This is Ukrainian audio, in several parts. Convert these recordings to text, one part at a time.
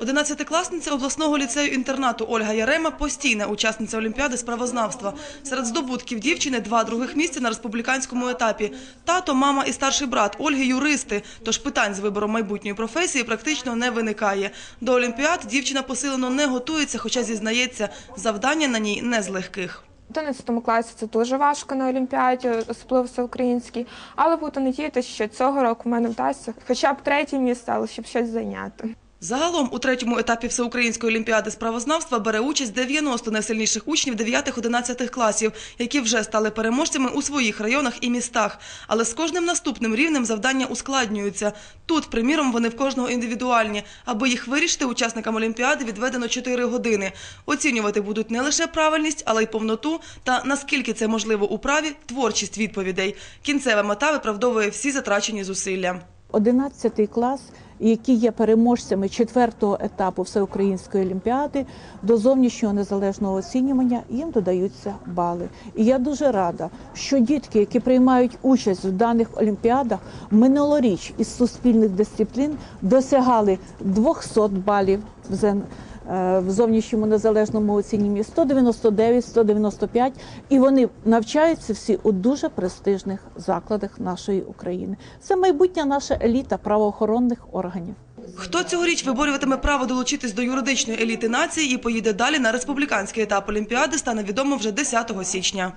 Одинадцятикласниця обласного ліцею-інтернату Ольга Ярема – постійна учасниця Олімпіади з правознавства. Серед здобутків дівчини – два других місця на республіканському етапі. Тато, мама і старший брат Ольги – юристи, тож питань з вибором майбутньої професії практично не виникає. До Олімпіад дівчина посилено не готується, хоча зізнається, завдання на ній не з легких. В 11 класі це дуже важко на Олімпіаді, особливо всеукраїнській. Але буду надіятися, що цього року в мене вдасться хоча б третє місце, але щоб щось зайняти. Загалом у третьому етапі Всеукраїнської олімпіади з правознавства бере участь 90 найсильніших учнів 9-11 класів, які вже стали переможцями у своїх районах і містах. Але з кожним наступним рівнем завдання ускладнюються. Тут, приміром, вони в кожного індивідуальні. Аби їх вирішити, учасникам олімпіади відведено 4 години. Оцінювати будуть не лише правильність, але й повноту та наскільки це можливо у праві творчість відповідей. Кінцева мета виправдовує всі затрачені зусилля. 11 клас, які є переможцями четвертого етапу всеукраїнської олімпіади, до зовнішнього незалежного оцінювання їм додаються бали. І я дуже рада, що дітки, які приймають участь в даних олімпіадах, минулоріч із суспільних дисциплін досягали 200 балів в ЗН. Е, В зовнішньому незалежному оцінюванні 199, 195, і вони навчаються всі у дуже престижних закладах нашої України. Це майбутня наша еліта правоохоронних органів. Хто цьогоріч виборюватиме право долучитись до юридичної еліти нації і поїде далі на республіканський етап Олімпіади, стане відомо вже 10 січня.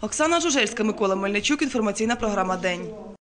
Оксана Жужельська, Микола Мельничук. Інформаційна програма День.